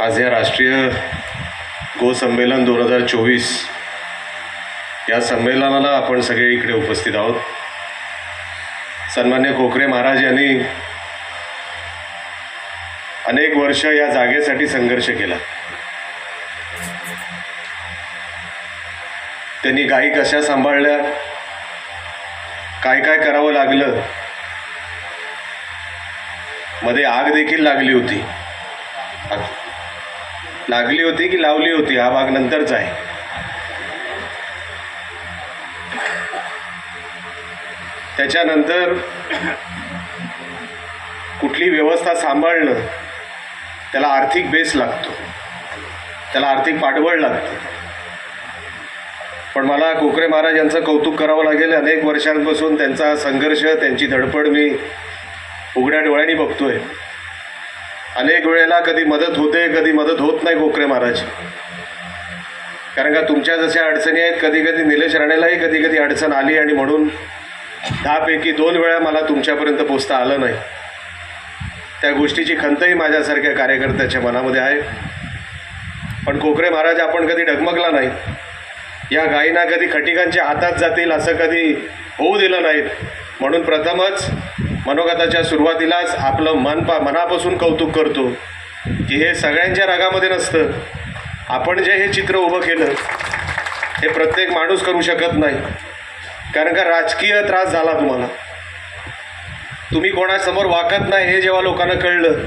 आज या राष्ट्रीय गोसंमेलन दोन हजार चोवीस. या संमेलनाला आपण सगळे इकडे उपस्थित आहोत. सन्मान्य खोकरे महाराज यांनी अनेक वर्ष या जागेसाठी संघर्ष केला. त्यांनी गायी कशा सांभाळल्या? काय काय करावं लागलं? मध्ये आग देखील लागली होती. लागली होती की लावली होती? हा भाग नंतरचा आहे. त्याच्यानंतर कुठली व्यवस्था सांभाळणं त्याला आर्थिक बेस लागतो. त्याला आर्थिक पाठबळ लागतं. पण मला कोकरे महाराज यांचं कौतुक करावं लागेल. अनेक वर्षांपासून त्यांचा संघर्ष त्यांची धडपड मी उघड्या डोळ्यांनी बघतोय. अनेक वेळेला कधी मदत होते कधी मदत होत नाही कोकरे महाराज. कारण का तुमच्या जशा अडचणी आहेत कधी कधी निलेश राणेलाही कधी कधी अडचण आली आणि म्हणून दहापैकी दोन वेळा मला तुमच्यापर्यंत पोचता आलं नाही. त्या गोष्टीची खंतही माझ्यासारख्या कार्यकर्त्याच्या मनामध्ये आहे. पण कोकरे महाराज आपण कधी डगमगला नाही. या गायींना कधी खटिकांच्या हातात जातील असं कधी होऊ दिलं नाहीत म्हणून प्रथमच मनोगताच्या सुरुवातीलाच आपलं मन पा मनापासून कौतुक करतो की हे सगळ्यांच्या रागामध्ये नसतं. आपण जे हे चित्र उभं केलं हे प्रत्येक माणूस करू शकत नाही. कारण का राजकीय त्रास झाला तुम्हाला. तुम्ही कोणासमोर वाकत नाही हे जेव्हा लोकांना कळलं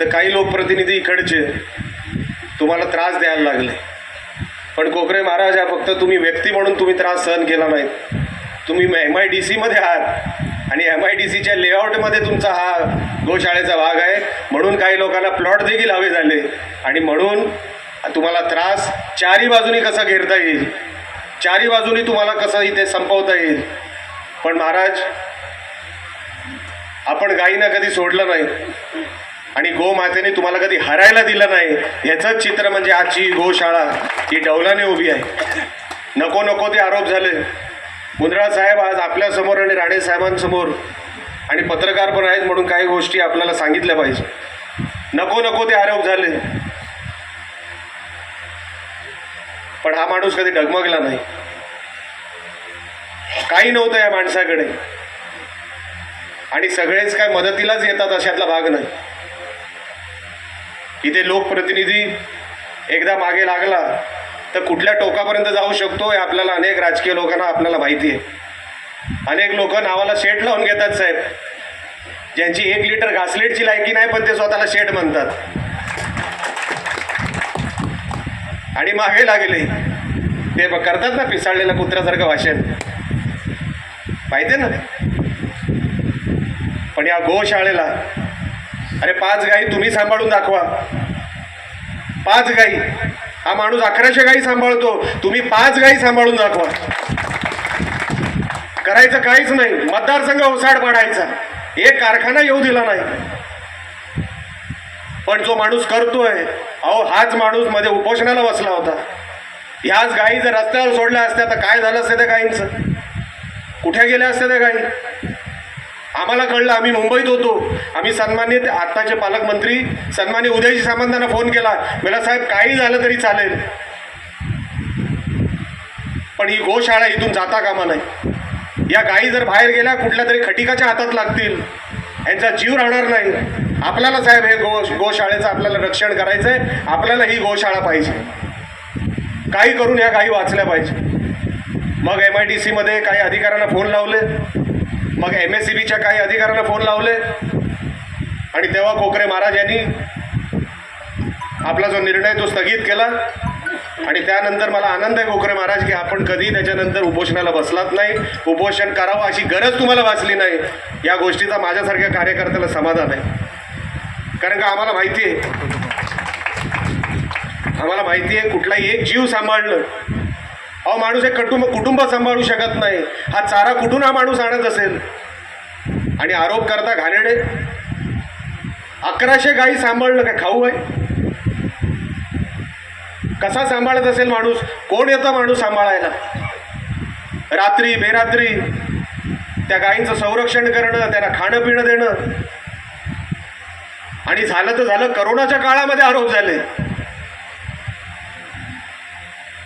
तर काही लोकप्रतिनिधी इकडचे तुम्हाला त्रास द्यायला लागले. पण कोकरे महाराज हा फक्त तुम्ही व्यक्ती म्हणून तुम्ही त्रास सहन केला नाही तुम्ही एम आय डी सीमध्ये आहात. आणि एम आय डी सीच्या लेआउटमध्ये तुमचा हा गोशाळेचा भाग आहे. म्हणून काही लोकांना प्लॉट देखील हवे झाले. आणि म्हणून तुम्हाला त्रास चारी बाजूनी कसा घेरता येईल? चारी बाजूनी तुम्हाला कसं इथे संपवता येईल? पण महाराज आपण गायीना कधी सोडलं नाही. आणि गोमातेने तुम्हाला कधी हरायला दिलं नाही. ह्याचंच चित्र म्हणजे आजची गोशाळा ही डौलाने उभी आहे. नको नको ते आरोप झाले. मुंद्रा साहेब आज आपल्यासमोर आणि राणे साहेबांसमोर आणि पत्रकार पण आहेत म्हणून काही गोष्टी आपल्याला सांगितल्या पाहिजे. नको नको ते आरोप झाले. पण हा माणूस कधी डगमगला नाही. काही नव्हतं या माणसाकडे. आणि सगळेच काय मदतीलाच येतात अशातला भाग नाही. इथे लोकप्रतिनिधी एकदा मागे लागला. तर कुठल्या टोकापर्यंत जाऊ शकतो हे आपल्याला अनेक राजकीय लोकांना आपल्याला माहिती आहे. अनेक लोक नावाला शेट लावून घेतात साहेब. ज्यांची एक लिटर घासलेटची लायकी नाही पण ते स्वतःला शेट म्हणतात. आणि मागे लागले. ते करतात ना पिसाळलेल्या कुत्र्यासारखं भाषण. माहिती आहे ना? पण या गोशाळेला अरे पाच गाई तुम्ही सांभाळून दाखवा. पाच गाई. हा माणूस अकराशे गाई सांभाळतो. तुम्ही पाच गाई सांभाळून दाखवा. करायचं काहीच नाही. मतदारसंघ ओसाड पाडायचा. एक कारखाना येऊ दिला नाही. पण जो माणूस करतोय अहो हाच माणूसमध्ये उपोषणाला बसला होता. ह्याच गाई जर रस्त्यावर सोडल्या असत्या तर काय झालं असतं त्या गायींचं कुठे गेल्या असत्या त्या गायी आम्हाला कळलं आम्ही मुंबईत होतो. आम्ही सन्मान्य आत्ताचे पालकमंत्री सन्मान्य उदयजी सामंतांना फोन केला. मला साहेब काही झालं तरी चालेल. पण ही गोशाळा इथून जाता कामा नाही. या गायी जर बाहेर गेल्या कुठल्या तरी खटिकाच्या हातात लागतील. यांचा जीव राहणार नाही. आपल्याला साहेब हे गो गोशाळेचं आपल्याला रक्षण करायचं आहे आपल्याला ही गोशाळा पाहिजे. काही करून या गायी वाचल्या पाहिजे. मग एम आय डी सीमध्ये काही अधिकाऱ्यांना फोन लावले. मग एम एस सी बीच्या काही अधिकाऱ्यांना फोन लावले. आणि तेव्हा कोकरे महाराज यांनी आपला जो निर्णय तो स्थगित केला. आणि त्यानंतर मला आनंद आहे कोकरे महाराज की आपण कधी त्याच्यानंतर उपोषणाला बसलात नाही. उपोषण करावं अशी गरज तुम्हाला वाचली नाही. या गोष्टीचा माझ्यासारख्या कार्यकर्त्याला समाधान आहे. कारण का आम्हाला माहिती आहे. आम्हाला माहिती आहे कुठलाही एक जीव सांभाळणं अहो माणूस एक कुटुंब कुटुंब सांभाळू शकत नाही. हा चारा कुठून हा माणूस आणत असेल? आणि आरोप करता घाणेडे अकराशे गाई सांभाळणं काय? खाऊ आहे कसा सांभाळत असेल माणूस? कोण येतं माणूस सांभाळायला? रात्री बेरात्री त्या गायींचं संरक्षण करणं त्यांना खाणं पिणं देणं. आणि झालं तर झालं. करोनाच्या काळामध्ये आरोप झाले.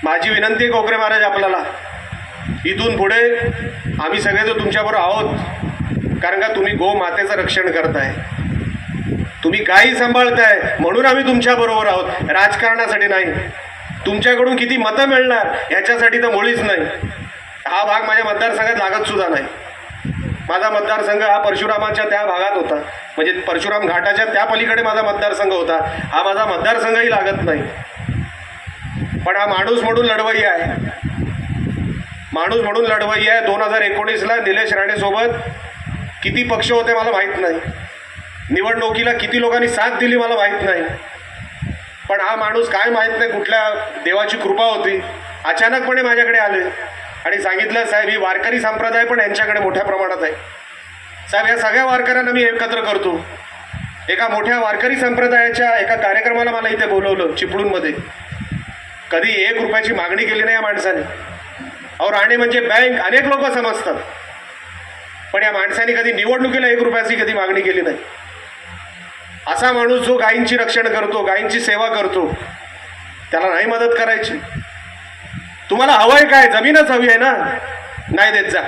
माझी विनंती आहे कोकरे महाराज आपल्याला. इथून पुढे आम्ही सगळेजण तुमच्याबरोबर आहोत. कारण का तुम्ही गो मातेचं रक्षण करताय. तुम्ही गायी सांभाळताय. म्हणून आम्ही तुमच्याबरोबर आहोत. राजकारणासाठी नाही. तुमच्याकडून किती मतं मिळणार याच्यासाठी तर मुळीच नाही. हा भाग माझ्या मतदारसंघात लागत सुद्धा नाही. माझा मतदारसंघ हा परशुरामाच्या त्या भागात होता. म्हणजे परशुराम घाटाच्या त्या पलीकडे माझा मतदारसंघ होता. हा माझा मतदारसंघही लागत नाही. पण हा माणूस म्हणून लढवई आहे. माणूस म्हणून लढवई आहे. दोन हजार एकोणीसला निलेश राणेसोबत किती पक्ष होते मला माहीत नाही. निवडणुकीला किती लोकांनी साथ दिली मला माहीत नाही. पण हा माणूस काय माहीत नाही कुठल्या देवाची कृपा होती. अचानकपणे माझ्याकडे आले. आणि सांगितलं साहेब ही वारकरी संप्रदाय पण यांच्याकडे मोठ्या प्रमाणात आहे. साहेब या सगळ्या वारकऱ्यांना मी एकत्र करतो. एका मोठ्या वारकरी संप्रदायाच्या एका कार्यक्रमाला मला इथे बोलवलं चिपळूणमध्ये. कधी एक रुपयाची मागणी केली नाही या माणसाने. अहो राणे म्हणजे बँक अनेक लोक समजतात. पण या माणसाने कधी निवडणुकीला एक रुपयाची कधी मागणी केली नाही. असा माणूस जो गायींची रक्षण करतो गायींची सेवा करतो त्याला नाही मदत करायची. तुम्हाला हवंय काय? जमीनच हवी आहे ना? नाही देत जा.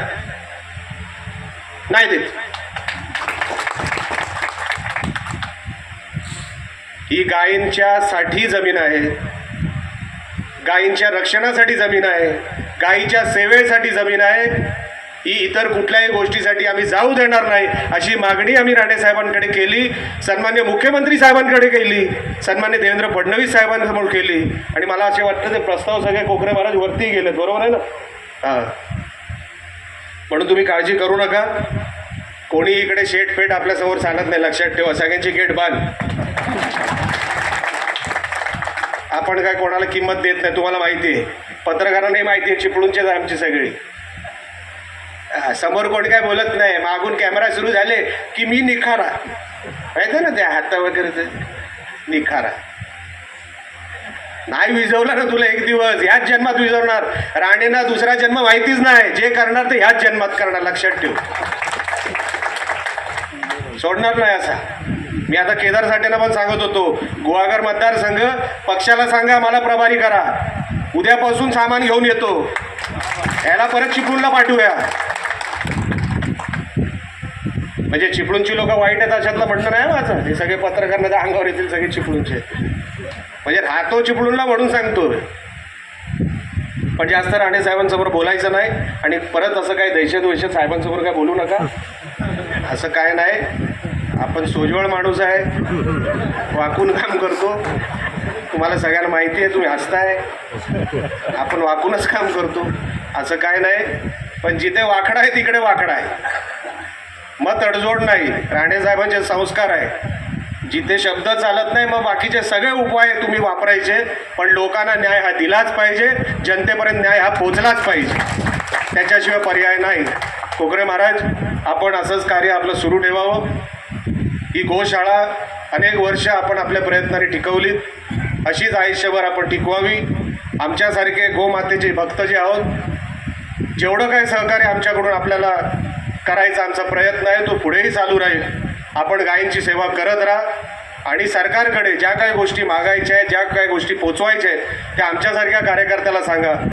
नाही देत. ही गायींच्या साठी जमीन आहे. गायींच्या रक्षणासाठी जमीन आहे गायीच्या सेवेसाठी जमीन आहे. ही इतर कुठल्याही गोष्टीसाठी आम्ही जाऊ देणार नाही अशी मागणी आम्ही राणे साहेबांकडे केली सन्मान्य मुख्यमंत्री साहेबांकडे केली सन्मान्य देवेंद्र फडणवीस साहेबांसमोर केली. आणि मला असे वाटतं ते प्रस्ताव सगळे कोकरे महाराज वरती गेलेत बरोबर आहे ना? हां. म्हणून तुम्ही काळजी करू नका. कोणी इकडे शेट फेट आपल्यासमोर सांगत नाही लक्षात ठेवा सगळ्यांची गेट बांध आपण काय कोणाला किंमत देत नाही तुम्हाला माहिती आहे. पत्रकारांनाही माहिती आहे चिपळूणचेच आमची सगळी. समोर कोण काय बोलत नाही मागून कॅमेरा सुरू झाले की मी निखारा. माहिती ना त्या हाता वगैरे ते निखारा. नाही विजवला ना तुला एक दिवस ह्याच जन्मात विजवणार. राणेना दुसरा जन्म माहितीच नाही जे करणार ते ह्याच जन्मात करणार लक्षात ठेव. सोडणार नाही असा. मी आता केदार साठेना पण सांगत होतो गुहागर मतदारसंघ पक्षाला सांगा मला प्रभारी करा. उद्यापासून सामान घेऊन येतो. याला परत चिपळूणला पाठवूया. म्हणजे चिपळूणची लोक वाईट आहेत अशातलं म्हणणं नाही माझं. हे सगळे पत्रकार माझ्या अंगावर येतील सगळे चिपळूणचे. म्हणजे राहतो चिपळूणला म्हणून सांगतो. पण जास्त राणे साहेबांसमोर बोलायचं नाही आणि परत असं काही दहशत वैशत साहेबांसमोर काय बोलू नका. असं काय नाही. आपण सोजवळ माणूस आहे. वाकून काम करतो. तुम्हाला सगळ्यांना माहिती आहे तुम्ही हसताय. आपण वाकूनच काम करतो. असं काय नाही. पण जिथे वाकडा आहे तिकडे वाकडा आहे. मग तडजोड नाही. राणेसाहेबांचे संस्कार आहे. जिथे शब्द चालत नाही मग बाकीचे सगळे उपाय तुम्ही वापरायचे. पण लोकांना न्याय हा दिलाच पाहिजे. जनतेपर्यंत न्याय हा पोचलाच पाहिजे. त्याच्याशिवाय पर्याय नाही. कोकरे महाराज आपण असंच कार्य आपलं सुरू ठेवावं. ही गोशाळा अनेक वर्ष आपण आपल्या प्रयत्नाने टिकवलीत. अशीच आयुष्यभर आपण टिकवावी. आमच्यासारखे गोमातेचे भक्त जे आहोत जेवढं काय सहकार्य आमच्याकडून आपल्याला करायचा आमचा प्रयत्न आहे तो पुढेही चालू राहील. आपण गायींची सेवा करत राहा. आणि सरकारकडे ज्या काही गोष्टी मागायच्या आहेत ज्या काही गोष्टी पोचवायच्या आहेत त्या आमच्यासारख्या कार्यकर्त्याला सांगा.